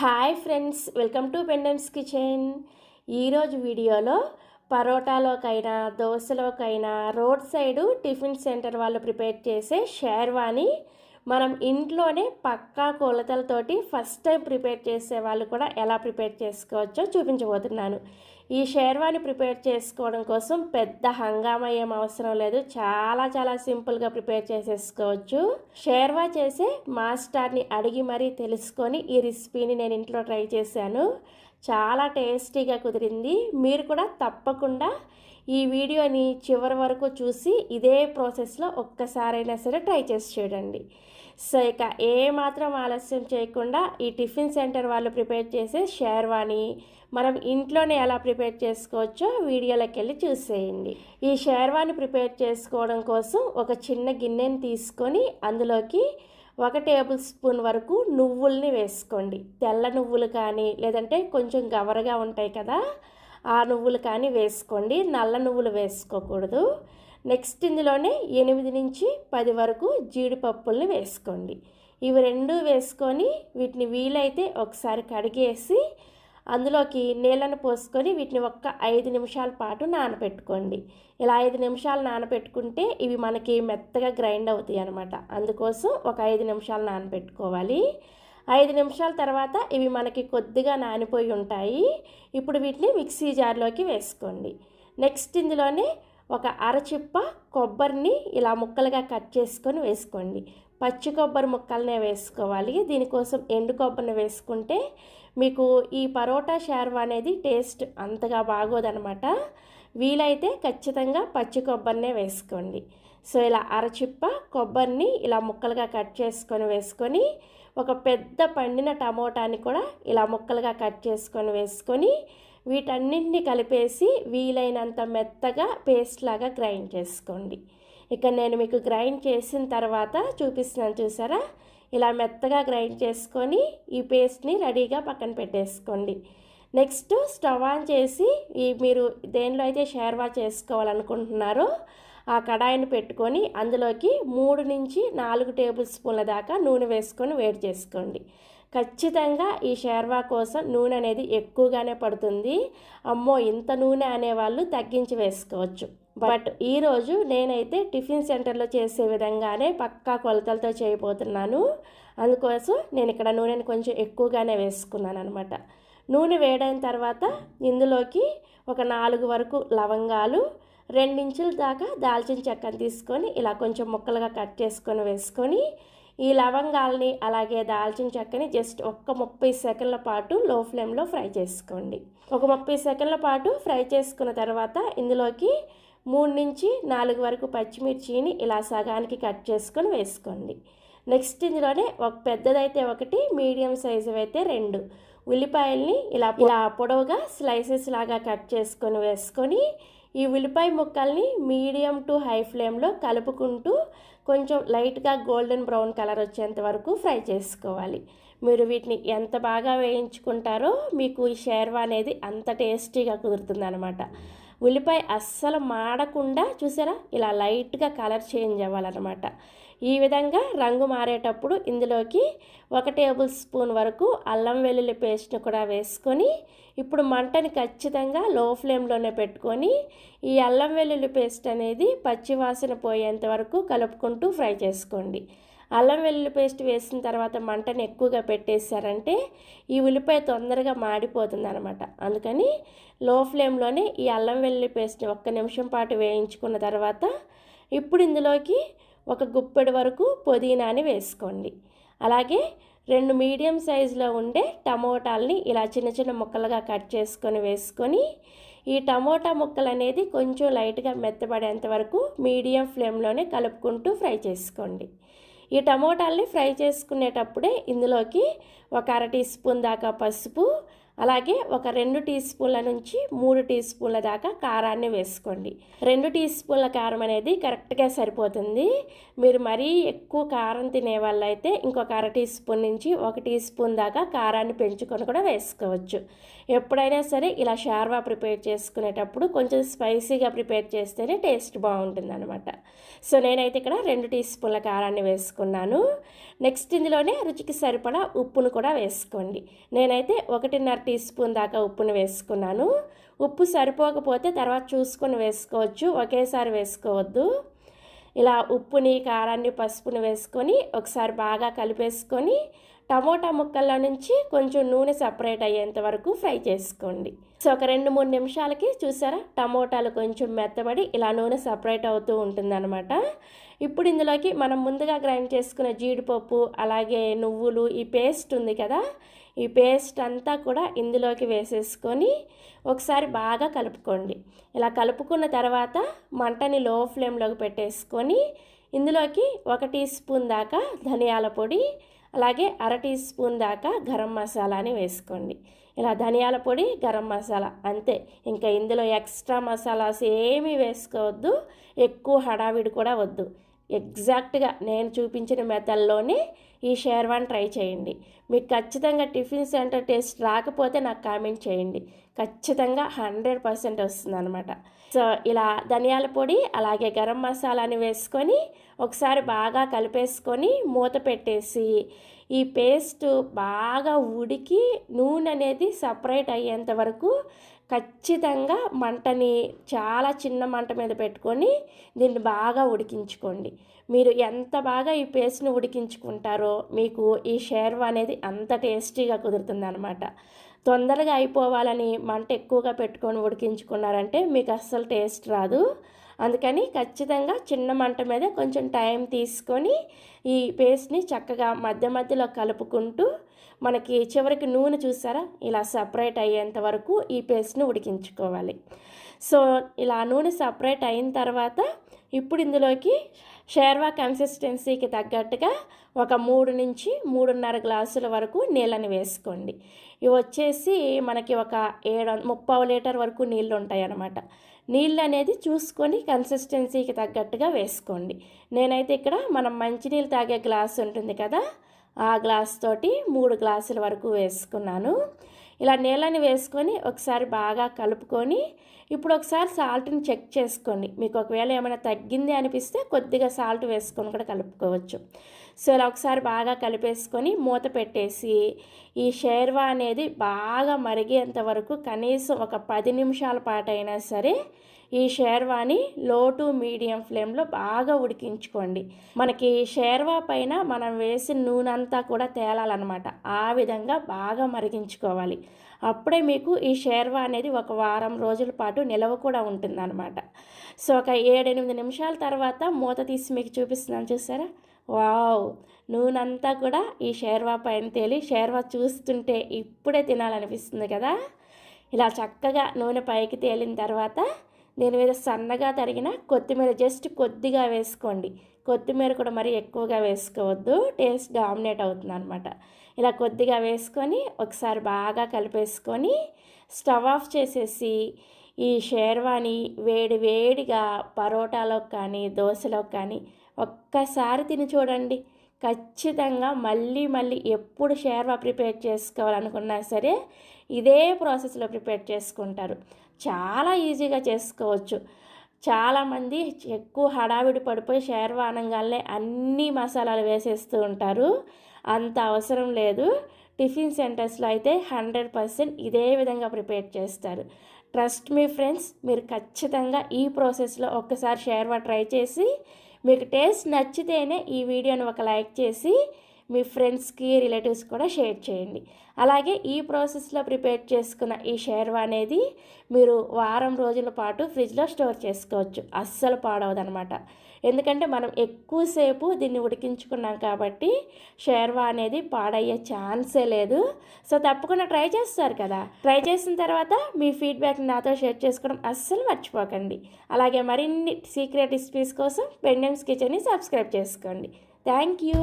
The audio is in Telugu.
హాయ్ ఫ్రెండ్స్ వెల్కమ్ టు పెండెన్స్ కిచెన్. ఈరోజు వీడియోలో పరోటాలోకైనా దోశలోకైనా రోడ్ సైడు టిఫిన్ సెంటర్ వాళ్ళు ప్రిపేర్ చేసే షేర్వాని మనం ఇంట్లోనే పక్కా కొలతలతోటి ఫస్ట్ టైం ప్రిపేర్ చేసే వాళ్ళు కూడా ఎలా ప్రిపేర్ చేసుకోవచ్చో చూపించబోతున్నాను. ఈ షేర్వాని ప్రిపేర్ చేసుకోవడం కోసం పెద్ద హంగామా ఏం అవసరం లేదు. చాలా చాలా సింపుల్గా ప్రిపేర్ చేసేసుకోవచ్చు. షేర్వా చేసే మాస్టర్ని అడిగి మరీ తెలుసుకొని ఈ రెసిపీని నేను ఇంట్లో ట్రై చేశాను. చాలా టేస్టీగా కుదిరింది. మీరు కూడా తప్పకుండా ఈ వీడియోని చివరి వరకు చూసి ఇదే ప్రాసెస్లో ఒక్కసారైనా సరే ట్రై చేసి చూడండి. సో ఇక ఏమాత్రం ఆలస్యం చేయకుండా ఈ టిఫిన్ సెంటర్ వాళ్ళు ప్రిపేర్ చేసే షేర్వాణి మనం ఇంట్లోనే ఎలా ప్రిపేర్ చేసుకోవచ్చో వీడియోలోకి వెళ్ళి చూసేయండి. ఈ షేర్వాణి ప్రిపేర్ చేసుకోవడం కోసం ఒక చిన్న గిన్నెని తీసుకొని అందులోకి ఒక టేబుల్ స్పూన్ వరకు నువ్వుల్ని వేసుకోండి. తెల్ల నువ్వులు కానీ లేదంటే కొంచెం గవరగా ఉంటాయి కదా ఆ నువ్వులు కానీ వేసుకోండి నల్ల నువ్వులు వేసుకోకూడదు. నెక్స్ట్ ఇందులోనే ఎనిమిది నుంచి పది వరకు జీడిపప్పుల్ని వేసుకోండి. ఇవి రెండు వేసుకొని వీటిని వీలైతే ఒకసారి కడిగేసి అందులోకి నీళ్ళను పోసుకొని వీటిని ఒక్క ఐదు నిమిషాల పాటు నానబెట్టుకోండి ఇలా ఐదు నిమిషాలు నానబెట్టుకుంటే ఇవి మనకి మెత్తగా గ్రైండ్ అవుతాయి అనమాట అందుకోసం ఒక ఐదు నిమిషాలు నానబెట్టుకోవాలి ఐదు నిమిషాల తర్వాత ఇవి మనకి కొద్దిగా నానిపోయి ఉంటాయి. ఇప్పుడు వీటిని మిక్సీ జార్లోకి వేసుకోండి. నెక్స్ట్ ఇందులోనే ఒక అరచిప్ప కొబ్బరిని ఇలా ముక్కలుగా కట్ చేసుకొని వేసుకోండి. పచ్చి కొబ్బరి ముక్కలనే వేసుకోవాలి. దీనికోసం ఎండు కొబ్బరిని వేసుకుంటే మీకు ఈ పరోటా షార్వా అనేది టేస్ట్ అంతగా బాగోదనమాట. వీలైతే ఖచ్చితంగా పచ్చి కొబ్బరినే వేసుకోండి. సో ఇలా అరచిప్ప కొబ్బరిని ఇలా ముక్కలుగా కట్ చేసుకొని వేసుకొని ఒక పెద్ద పండిన టమోటాని కూడా ఇలా ముక్కలుగా కట్ చేసుకొని వేసుకొని వీటన్నింటినీ కలిపేసి వీలైనంత మెత్తగా పేస్ట్ లాగా గ్రైండ్ చేసుకోండి. ఇక నేను మీకు గ్రైండ్ చేసిన తర్వాత చూపిస్తున్నాను చూసారా? ఇలా మెత్తగా గ్రైండ్ చేసుకొని ఈ పేస్ట్ని రెడీగా పక్కన పెట్టేసుకోండి. నెక్స్ట్ స్టవ్ ఆన్ చేసి ఈ మీరు దేనిలో అయితే షేర్వా చేసుకోవాలనుకుంటున్నారో ఆ కడాయిని పెట్టుకొని అందులోకి మూడు నుంచి నాలుగు టేబుల్ స్పూన్ల దాకా నూనె వేసుకొని వేడి చేసుకోండి. ఖచ్చితంగా ఈ షేర్వా కోసం నూనె అనేది ఎక్కువగానే పడుతుంది. అమ్మో ఇంత నూనె అనేవాళ్ళు తగ్గించి వేసుకోవచ్చు. బట్ ఈరోజు నేనైతే టిఫిన్ సెంటర్లో చేసే విధంగానే పక్కా కొలతలతో చేయబోతున్నాను. అందుకోసం నేను ఇక్కడ నూనెని కొంచెం ఎక్కువగానే వేసుకున్నాను అనమాట నూనె వేడైన తర్వాత ఇందులోకి ఒక నాలుగు వరకు లవంగాలు రెండించుల దాకా దాల్చిన చెక్కను తీసుకొని ఇలా కొంచెం ముక్కలుగా కట్ చేసుకొని వేసుకొని ఈ లవంగాల్ని అలాగే దాల్చిన చెక్కని జస్ట్ ఒక్క ముప్పై సెకండ్ల పాటు లో ఫ్లేమ్లో ఫ్రై చేసుకోండి. ఒక ముప్పై సెకండ్ల పాటు ఫ్రై చేసుకున్న తర్వాత ఇందులోకి మూడు నుంచి నాలుగు వరకు పచ్చిమిర్చిని ఇలా సగానికి కట్ చేసుకొని వేసుకోండి. నెక్స్ట్ ఇందులోనే ఒక పెద్దదైతే ఒకటి మీడియం సైజు అయితే రెండు. ఉల్లిపాయల్ని ఇలా ఇలా పొడవుగా స్లైసెస్ లాగా కట్ చేసుకొని వేసుకొని ఈ ఉల్లిపాయ ముక్కల్ని మీడియం టు హై ఫ్లేమ్లో కలుపుకుంటూ కొంచెం లైట్గా గోల్డెన్ బ్రౌన్ కలర్ వచ్చేంత వరకు ఫ్రై చేసుకోవాలి. మీరు వీటిని ఎంత బాగా వేయించుకుంటారో మీకు ఈ షేర్వా అనేది అంత టేస్టీగా కుదురుతుంది అనమాట ఉల్లిపాయ అస్సలు మాడకుండా చూసారా? ఇలా లైట్గా కలర్ చేంజ్ అవ్వాలన్నమాట. ఈ విధంగా రంగు మారేటప్పుడు ఇందులోకి ఒక టేబుల్ స్పూన్ వరకు అల్లం వెల్లుల్లి పేస్ట్ని కూడా వేసుకొని ఇప్పుడు మంటని ఖచ్చితంగా లో ఫ్లేమ్లోనే పెట్టుకొని ఈ అల్లం వెల్లుల్లి పేస్ట్ అనేది పచ్చివాసన పోయేంత వరకు కలుపుకుంటూ ఫ్రై చేసుకోండి. అల్లం వెల్లుల్లి పేస్ట్ వేసిన తర్వాత మంటని ఎక్కువగా పెట్టేశారంటే ఈ ఉల్లిపాయ తొందరగా మాడిపోతుంది అనమాట అందుకని లో ఫ్లేమ్లోనే ఈ అల్లం వెల్లుల్లి పేస్ట్ని ఒక్క నిమిషం పాటు వేయించుకున్న తర్వాత ఇప్పుడు ఇందులోకి ఒక గుప్పెడు వరకు పుదీనాని వేసుకోండి. అలాగే రెండు మీడియం సైజులో ఉండే టమోటాలని ఇలా చిన్న చిన్న ముక్కలుగా కట్ చేసుకొని వేసుకొని ఈ టమోటా ముక్కలు అనేది కొంచెం లైట్గా మెత్తబడేంత వరకు మీడియం ఫ్లేమ్లోనే కలుపుకుంటూ ఫ్రై చేసుకోండి. ఈ టమోటాల్ని ఫ్రై చేసుకునేటప్పుడే ఇందులోకి ఒక అర టీ స్పూన్ దాకా పసుపు అలాగే ఒక రెండు టీ స్పూన్ల నుంచి మూడు టీ స్పూన్ల దాకా కారాన్ని వేసుకోండి. రెండు టీ స్పూన్ల కారం అనేది కరెక్ట్గా సరిపోతుంది. మీరు మరీ ఎక్కువ కారం తినే వాళ్ళైతే ఇంకొక అర టీ స్పూన్ నుంచి ఒక టీ స్పూన్ దాకా కారాన్ని పెంచుకొని కూడా వేసుకోవచ్చు. ఎప్పుడైనా సరే ఇలా షార్వా ప్రిపేర్ చేసుకునేటప్పుడు కొంచెం స్పైసీగా ప్రిపేర్ చేస్తేనే టేస్ట్ బాగుంటుంది అనమాట సో నేనైతే ఇక్కడ రెండు టీ స్పూన్ల కారాన్ని వేసుకున్నాను. నెక్స్ట్ ఇందులోనే రుచికి సరిపడా ఉప్పును కూడా వేసుకోండి. నేనైతే ఒకటిన్నర టీ స్పూన్ దాకా ఉప్పును వేసుకున్నాను. ఉప్పు సరిపోకపోతే తర్వాత చూసుకొని వేసుకోవచ్చు. ఒకేసారి వేసుకోవద్దు. ఇలా ఉప్పుని కారాన్ని పసుపుని వేసుకొని ఒకసారి బాగా కలిపేసుకొని టమోటా ముక్కల్లో నుంచి కొంచెం నూనె సపరేట్ అయ్యేంత వరకు ఫ్రై చేసుకోండి. సో ఒక రెండు మూడు నిమిషాలకి చూసారా? టమోటాలు కొంచెం మెత్తబడి ఇలా నూనె సపరేట్ అవుతూ ఉంటుందన్నమాట. ఇప్పుడు ఇందులోకి మనం ముందుగా గ్రైండ్ చేసుకున్న జీడిపప్పు అలాగే నువ్వులు ఈ పేస్ట్ ఉంది కదా? ఈ పేస్ట్ అంతా కూడా ఇందులోకి వేసేసుకొని ఒకసారి బాగా కలుపుకోండి. ఇలా కలుపుకున్న తర్వాత మంటని లో ఫ్లేమ్లోకి పెట్టేసుకొని ఇందులోకి ఒక టీ స్పూన్ దాకా ధనియాల పొడి అలాగే అర టీ స్పూన్ దాకా గరం మసాలాని వేసుకోండి. ఇలా ధనియాల పొడి గరం మసాలా అంతే. ఇంకా ఇందులో ఎక్స్ట్రా మసాలాస్ ఏమీ వేసుకోవద్దు. ఎక్కువ హడావిడి కూడా వద్దు. ఎగ్జాక్ట్గా నేను చూపించిన మెథడ్లోనే ఈ షేర్వాన్ ట్రై చేయండి. మీకు ఖచ్చితంగా టిఫిన్ సెంటర్ టేస్ట్ రాకపోతే నాకు కామెంట్ చేయండి. ఖచ్చితంగా హండ్రెడ్ పర్సెంట్ వస్తుంది అనమాట సో ఇలా ధనియాల పొడి అలాగే గరం మసాలాని వేసుకొని ఒకసారి బాగా కలిపేసుకొని మూత పెట్టేసి ఈ పేస్ట్ బాగా ఉడికి నూనె అనేది సపరేట్ అయ్యేంత వరకు ఖచ్చితంగా మంటని చాలా చిన్న మంట మీద పెట్టుకొని దీన్ని బాగా ఉడికించుకోండి. మీరు ఎంత బాగా ఈ పేస్ట్ని ఉడికించుకుంటారో మీకు ఈ షేర్వా అనేది అంత టేస్టీగా కుదురుతుంది అనమాట తొందరగా అయిపోవాలని మంట ఎక్కువగా పెట్టుకొని ఉడికించుకున్నారంటే మీకు అస్సలు టేస్ట్ రాదు. అందుకని ఖచ్చితంగా చిన్న మంట మీద కొంచెం టైం తీసుకొని ఈ పేస్ట్ని చక్కగా మధ్య మధ్యలో కలుపుకుంటూ మనకి చివరికి నూనె చూసారా? ఇలా సపరేట్ అయ్యేంత వరకు ఈ పేస్ట్ని ఉడికించుకోవాలి. సో ఇలా నూనె సపరేట్ అయిన తర్వాత ఇప్పుడు ఇందులోకి షేర్వా కన్సిస్టెన్సీకి తగ్గట్టుగా ఒక మూడు నుంచి మూడున్నర గ్లాసుల వరకు నీళ్ళని వేసుకోండి. ఇవి వచ్చేసి మనకి ఒక ఏడు ముప్పావు లీటర్ వరకు నీళ్ళు ఉంటాయి అన్నమాట నీళ్ళు అనేది చూసుకొని కన్సిస్టెన్సీకి తగ్గట్టుగా వేసుకోండి. నేనైతే ఇక్కడ మనం మంచినీళ్ళు తాగే గ్లాస్ ఉంటుంది కదా ఆ గ్లాస్ తోటి మూడు గ్లాసుల వరకు వేసుకున్నాను. ఇలా నీళ్ళని వేసుకొని ఒకసారి బాగా కలుపుకొని ఇప్పుడు ఒకసారి సాల్ట్ని చెక్ చేసుకోండి. మీకు ఒకవేళ ఏమైనా తగ్గింది అనిపిస్తే కొద్దిగా సాల్ట్ వేసుకొని కూడా కలుపుకోవచ్చు. సో ఇలా ఒకసారి బాగా కలిపేసుకొని మూత పెట్టేసి ఈ షేర్వా అనేది బాగా మరిగేంత వరకు కనీసం ఒక పది నిమిషాల పాటైనా సరే ఈ షేర్వాని లో టు మీడియం ఫ్లేమ్లో బాగా ఉడికించుకోండి. మనకి షేర్వా పైన మనం వేసిన నూనె అంతా కూడా తేలాలన్నమాట. ఆ విధంగా బాగా మరిగించుకోవాలి. అప్పుడే మీకు ఈ షేర్వా అనేది ఒక వారం రోజుల పాటు నిలవ కూడా ఉంటుందన్నమాట. సో ఒక ఏడెనిమిది నిమిషాల తర్వాత మూత తీసి మీకు చూపిస్తున్నాను చూసారా? వావ్! నూనెంతా కూడా ఈ షేర్వా పైన తేలి షేర్వా చూస్తుంటే ఇప్పుడే తినాలనిపిస్తుంది కదా? ఇలా చక్కగా నూనె పైకి తేలిన తర్వాత దీని మీద సన్నగా తరిగిన కొత్తిమీర జస్ట్ కొద్దిగా వేసుకోండి. కొత్తిమీర కూడా మరీ ఎక్కువగా వేసుకోవద్దు. టేస్ట్ డామినేట్ అవుతుంది అనమాట ఇలా కొద్దిగా వేసుకొని ఒకసారి బాగా కలిపేసుకొని స్టవ్ ఆఫ్ చేసేసి ఈ షేర్వాని వేడి వేడిగా పరోటాలో కానీ దోశలో కానీ ఒక్కసారి తిని చూడండి. ఖచ్చితంగా మళ్ళీ మళ్ళీ ఎప్పుడు షేర్వా ప్రిపేర్ చేసుకోవాలనుకున్నా సరే ఇదే ప్రాసెస్లో ప్రిపేర్ చేసుకుంటారు. చాలా ఈజీగా చేసుకోవచ్చు. చాలామంది ఎక్కువ హడావిడి పడిపోయి షేర్వా అనగానే అన్ని మసాలాలు వేసేస్తూ ఉంటారు. అంత అవసరం లేదు. టిఫిన్ సెంటర్స్లో అయితే హండ్రెడ్ పర్సెంట్ ఇదే విధంగా ప్రిపేర్ చేస్తారు. ట్రస్ట్ మీ ఫ్రెండ్స్ మీరు ఖచ్చితంగా ఈ ప్రాసెస్లో ఒక్కసారి షేర్వా ట్రై చేసి మీకు టేస్ట్ నచ్చితేనే ఈ వీడియోని ఒక లైక్ చేసి మీ ఫ్రెండ్స్కి రిలేటివ్స్ కూడా షేర్ చేయండి. అలాగే ఈ ప్రాసెస్లో ప్రిపేర్ చేసుకున్న ఈ షేర్వా అనేది మీరు వారం రోజుల పాటు ఫ్రిడ్జ్లో స్టోర్ చేసుకోవచ్చు. అస్సలు పాడవదనమాట. ఎందుకంటే మనం ఎక్కువసేపు దీన్ని ఉడికించుకున్నాం కాబట్టి షేర్వా అనేది పాడయ్యే ఛాన్సే లేదు. సో తప్పకుండా ట్రై చేస్తారు కదా. ట్రై చేసిన తర్వాత మీ ఫీడ్బ్యాక్ నాతో షేర్ చేసుకోవడం అస్సలు మర్చిపోకండి. అలాగే మరిన్ని సీక్రెట్ రెసిపీస్ కోసం పెండెమ్స్ కిచెన్ని సబ్స్క్రైబ్ చేసుకోండి. Thank you.